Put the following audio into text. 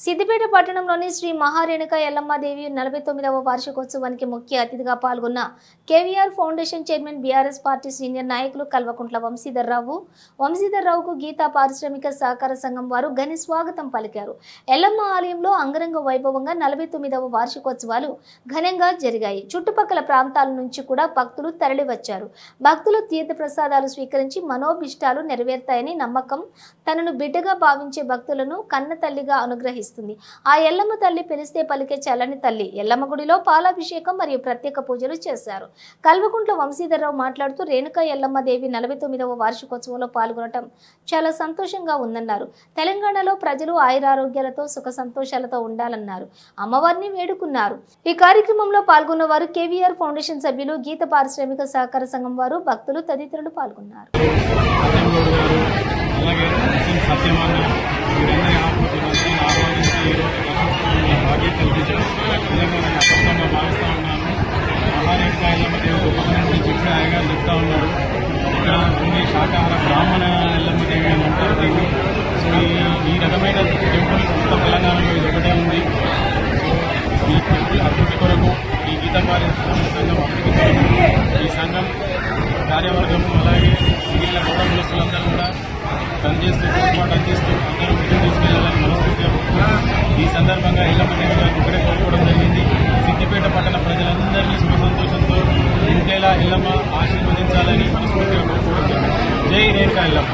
సిద్దిపేట పట్టణంలోని శ్రీ మహారేణుక ఎల్లమ్మదేవి నలభై తొమ్మిదవ వార్షికోత్సవానికి ముఖ్య అతిథిగా పాల్గొన్న KVR foundation chairman BRS party senior నాయకులు కల్వకుంట్ల వంశీధర్రావు వంశీధర్రావుకు గీతా పారిశ్రామిక సహకార సంఘం వారు ఘన స్వాగతం పలికారు. ఎల్లమ్మ ఆలయంలో అంగరంగ వైభవంగా నలభై తొమ్మిదవ వార్షికోత్సవాలు ఘనంగా జరిగాయి. చుట్టుపక్కల ప్రాంతాల నుంచి కూడా భక్తులు తరలివచ్చారు. భక్తులు తీర్థ ప్రసాదాలు స్వీకరించి మనోభిష్టాలు నెరవేరుతాయని నమ్మకం తనను బిడ్డగా భావించే భక్తులను కన్న తల్లిగా అనుగ్రహిస్తుంది ఆ ఎల్లమ్మ తల్లి పిలిస్తే పలికే చల్లని తల్లి ఎల్లమ్మ గుడిలో పాలాభిషేకం మరియు ప్రత్యేక పూజలు చేశారు. కల్వకుంట్ల వంశీధరరావు మాట్లాడుతూ రేణుకా ఎల్లమ్మ దేవి నలభై తొమ్మిదవ వార్షికోత్సవంలో పాల్గొనటం చాలా సంతోషంగా ఉందన్నారు. తెలంగాణలో ప్రజలు ఆయురారోగ్యాలతో సుఖ సంతోషాలతో ఉండాలన్నారు. అమ్మవారిని వేడుకున్నారు. ఈ కార్యక్రమంలో పాల్గొన్న వారు కేవీఆర్ ఫౌండేషన్ సభ్యులు గీత పారిశ్రామిక సహకార సంఘం వారు భక్తులు తదితరులు పాల్గొన్నారు. ఆయన ఉన్నారు. ఇక్కడ కొన్ని శాకాహార బ్రాహ్మణ ఎల్లమ్మ దేవి అని అంటారు దీన్ని సో ఈ రకమైన టెంపుల్ మొత్తం తెలంగాణలో ఇది ఒకటే ఉంది. సో ఈ టెంపుల్ అభివృద్ధి కొరకు ఈ గీత పారిశ్రామిక సంఘం అభివృద్ధి కొరకు ఈ సంఘం కార్యవర్గం అలాగే మిగిలిన గౌరవ మనస్సులందరూ కూడా పనిచేస్తూ తోడ్పాటు అందిస్తూ అందరూ ముందుకు తీసుకెళ్ళాలని మనస్ఫూర్తిగా సంతోషంతో ఉండేలా ఆశీర్వదించాలని మనస్ఫూర్తిగా కోరుకుంటున్నాను. జై రేణుకా ఇల్లమ్మ